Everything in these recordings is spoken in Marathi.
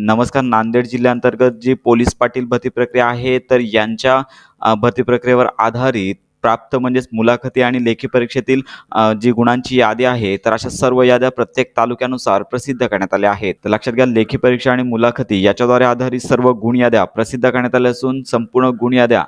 नमस्कार नांदेड जिल्ह्यांतर्गत जी पोलीस पाटील भरती प्रक्रिया आहे तर यांच्या भरती प्रक्रियेवर आधारित प्राप्त म्हणजेच मुलाखती आणि लेखी परीक्षेतील जी गुणांची यादी आहे तर अशा सर्व याद्या प्रत्येक तालुक्यानुसार प्रसिद्ध करण्यात आल्या आहेत. तर लक्षात घ्या लेखी परीक्षा आणि मुलाखती याच्याद्वारे आधारित सर्व गुण याद्या प्रसिद्ध करण्यात आल्या असून संपूर्ण गुण याद्या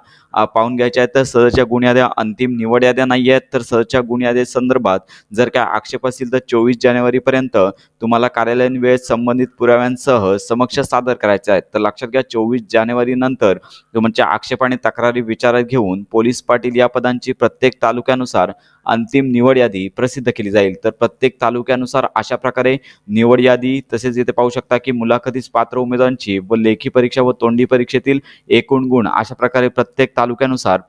पाहून घ्यायच्या आहेत. तर सहजच्या गुण याद्या अंतिम निवड याद्या नाही आहेत. तर सहजच्या गुण यादी संदर्भात जर काय आक्षेप असतील तर चोवीस जानेवारीपर्यंत तुम्हाला कार्यालयीन वेळेत संबंधित पुराव्यांसह समक्ष सादर करायचे आहेत. तर लक्षात घ्या चोवीस जानेवारीनंतर तुमच्या आक्षेप आणि तक्रारी विचारात घेऊन पोलीस पाटील या पदांची प्रत्येक तालुक्यानुसार अंतिम निवड यादी प्रसिद्ध केली जाईल. तर प्रत्येक तालुक्यानुसार अशा प्रकारे निवड यादी तसेच इथे पाहू शकता की मुलाखतीस पात्र उमेदवारांची व लेखी परीक्षा व तोंडी परीक्षेतील एकूण गुण अशा प्रकारे प्रत्येक तालुक्यानुसार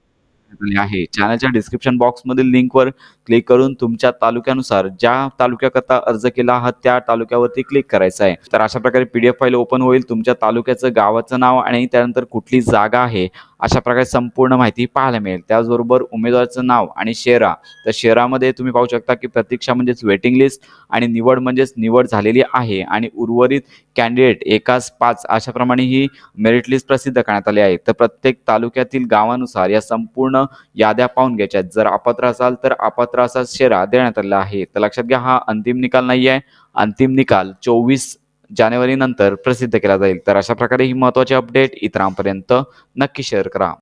आहे. चॅनलच्या डिस्क्रिप्शन बॉक्समधील लिंकवर क्लिक करून तुमच्या तालुक्यानुसार ज्या तालुक्याकरता अर्ज केला आहात त्या तालुक्यावरती क्लिक करायचं आहे. तर अशा प्रकारे पीडीएफ फाईल ओपन होईल. तुमच्या तालुक्याचं गावाचं नाव आणि त्यानंतर कुठली जागा आहे अशा प्रकारे संपूर्ण माहिती पाहायला मिळेल. त्याचबरोबर उमेदवाराचं नाव आणि शेरा. तर शेरामध्ये तुम्ही पाहू शकता की प्रतीक्षा म्हणजेच वेटिंग लिस्ट आणि निवड म्हणजेच निवड झालेली आहे आणि उर्वरित कॅन्डिडेट एकाच पाच अशाप्रमाणे ही मेरिट लिस्ट प्रसिद्ध करण्यात आली आहे. तर प्रत्येक तालुक्यातील गावानुसार या संपूर्ण याद्या पाहून घ्यायच्या आहेत. जर अपात्र असाल तर अपात्र असा शेरा देण्यात आलेला आहे. तर लक्षात घ्या हा अंतिम निकाल नाही आहे अंतिम निकाल चोवीस जानेवारी नंतर प्रसिद्ध केला जाईल. तर अशा प्रकारे ही महत्त्वाची अपडेट इतरांपर्यंत नक्की शेअर करा.